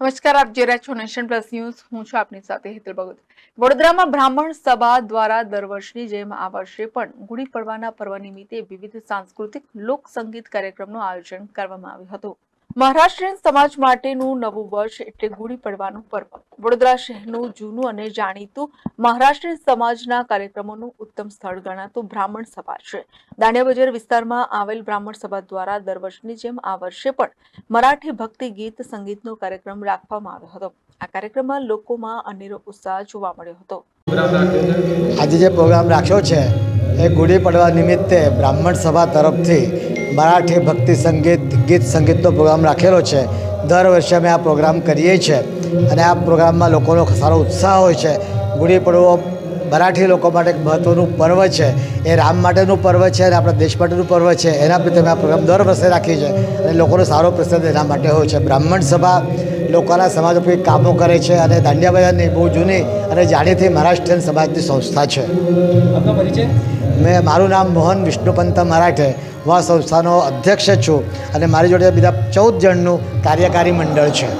નમસ્કાર, આપ જોઈ રહ્યા છો નેશન પ્લસ ન્યૂઝ. હું છું આપની સાથે હેતલ ભગત. વડોદરામાં બ્રાહ્મણ સભા દ્વારા દર વર્ષની જેમ આ વર્ષે પણ ગુડી પડવાના પર્વ નિમિત્તે વિવિધ સાંસ્કૃતિક લોક સંગીત કાર્યક્રમનું આયોજન કરવામાં આવ્યું હતું. મહારાષ્ટ્રીયન સમાજ માટેનું નવું વર્ષ એટલે ગુડી પડવાનું પર્વ. વડોદરા શહેરનું જૂનું અને જાણીતું મહારાષ્ટ્રીયન સમાજના કાર્યક્રમોનું ઉત્તમ સ્થળ ગણાતું બ્રાહ્મણ સભા છે. દાંડિયા બજાર વિસ્તારમાં આવેલ બ્રાહ્મણ સભા દ્વારા દર વર્ષની જેમ આ વર્ષે પણ મરાઠી ભક્તિ ગીત સંગીતનો કાર્યક્રમ રાખવામાં આવ્યો હતો. આ કાર્યક્રમમાં લોકોમાં અનેરો ઉત્સાહ જોવા મળ્યો હતો. આજે જે પ્રોગ્રામ રાખ્યો છે, એ ગુડી પડવા નિમિત્તે બ્રાહ્મણ સભા તરફથી મરાઠી ભક્તિ સંગીત ગીત સંગીતનો પ્રોગ્રામ રાખેલો છે. દર વર્ષે અમે આ પ્રોગ્રામ કરીએ છીએ. અને આ પ્રોગ્રામમાં લોકોનો સારો ઉત્સાહ હોય છે. ગુડી પડવો મરાઠી લોકો માટે એક મહત્ત્વનું પર્વ છે. એ રામ માટેનું પર્વ છે અને આપણા દેશ માટેનું પર્વ છે. એના પ્રત્યે અમે આ પ્રોગ્રામ દર વર્ષે રાખીએ છીએ. અને લોકોનો સારો પ્રસાદ એના માટે હોય છે. બ્રાહ્મણ સભા લોકોના સમાજ ઉપયોગી કામો કરે છે અને દાંડિયા બજારની બહુ જૂની અને જાણીતી મહારાષ્ટ્રીયન સમાજની સંસ્થા છે. મેં મારું નામ મોહન વિષ્ણુપંત મરાઠે. હું આ સંસ્થાનો અધ્યક્ષ છું અને મારી જોડે બીજા ચૌદ જણનું કાર્યકારી મંડળ છે.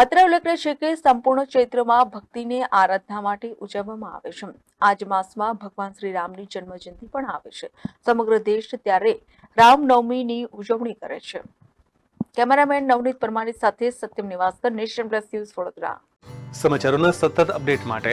અત્રે ઉલ્લેખનીય છે કે સંપૂર્ણ ચૈત્રમાં ભક્તિને આરાધના માટે ઉજવવામાં આવે છે. આજ માસમાં ભગવાન શ્રી રામની જન્મજયંતિ પણ આવે છે. સમગ્ર દેશ ત્યારે રામનવમીની ઉજવણી કરે છે. કેમેરામેન નવનીત પરમારની સાથે Satyam Nivaskar nation plus news Vadodara. સમાચારોના સતત અપડેટ માટે